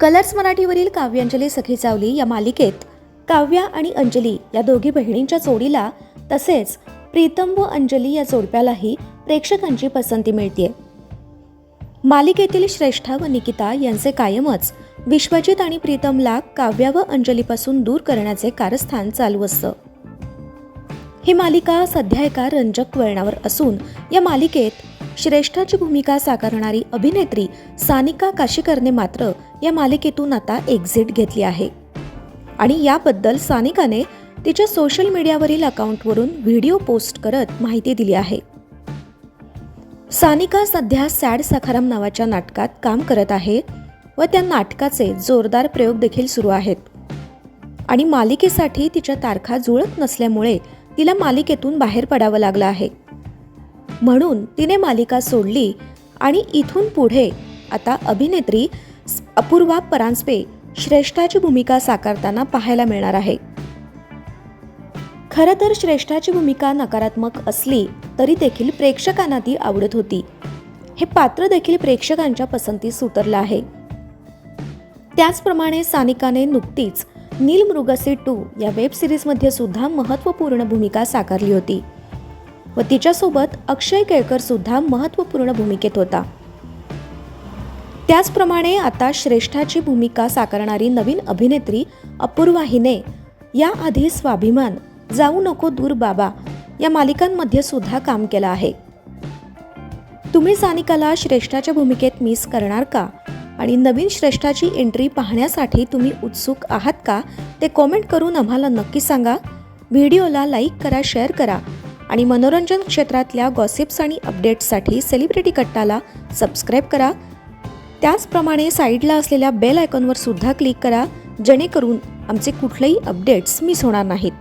Colours मराठीवरील काव्यांजली सखी चावली या मालिकेत काव्या आणि अंजली या दोघी बहिणींच्या जोडीला तसेच प्रीतम व अंजली या जोडप्यालाही प्रेक्षकांची पसंती मिळते मालिकेतील श्रेष्ठा व निकिता यांचे कायमच विश्वजित आणि प्रीतमला काव्या व अंजलीपासून दूर करण्याचे कारस्थान चालू असतं. ही मालिका सध्या एका रंजक वळणावर असून या मालिकेत श्रेष्ठाची भूमिका साकारणारी अभिनेत्री सानिका काशीकरने मात्र या मालिकेतून आता एक्झिट घेतली आहे. आणि याबद्दल सानिकाने तिच्या सोशल मीडियावरील अकाउंटवरून व्हिडिओ पोस्ट करत माहिती दिली आहे. सानिका सध्या सॅड सखाराम नावाच्या नाटकात काम करत आहे व त्या नाटकाचे जोरदार प्रयोग देखील सुरू आहेत. आणि मालिकेसाठी तिच्या तारखा जुळत नसल्यामुळे तिला मालिकेतून बाहेर पडावं लागलं आहे. म्हणून तिने मालिका सोडली आणि इथून पुढे आता अभिनेत्री अपूर्वा परांजपे श्रेष्ठाची भूमिका साकारताना पाहायला मिळणार आहे. खरं तर श्रेष्ठाची भूमिका नकारात्मक असली तरी देखील प्रेक्षकांना ती आवडत होती. हे पात्र देखील प्रेक्षकांच्या पसंतीस उतरलं आहे. त्याचप्रमाणे सानिकाने नुकतीच नीलमृगसी टू या वेब सिरीजमध्ये सुद्धा महत्त्वपूर्ण भूमिका साकारली होती. व तिच्यासोबत अक्षय केळकर सुद्धा महत्त्वपूर्ण भूमिकेत होता. त्याचप्रमाणे आता श्रेष्ठाची भूमिका साकारणारी नवीन अभिनेत्री अपूर्वा हिने याआधी स्वाभिमान जाऊ नको दूर बाबा या मालिकांमध्ये सुद्धा काम केलं आहे. तुम्ही सानिकाला श्रेष्ठाच्या भूमिकेत मिस करणार का? आणि नवीन श्रेष्ठाची एंट्री पाहण्यासाठी तुम्ही उत्सुक आहात का? ते कॉमेंट करून आम्हाला नक्की सांगा. व्हिडिओला लाईक करा शेअर करा. आणि मनोरंजन क्षेत्रातल्या गॉसिप्स आणि अपडेट्ससाठी सेलिब्रिटी कट्टाला सबस्क्राईब करा. त्याचप्रमाणे साईडला असलेल्या बेल आयकॉनवर सुद्धा क्लिक करा जेणेकरून आमचे कुठलेही अपडेट्स मिस होणार नाहीत.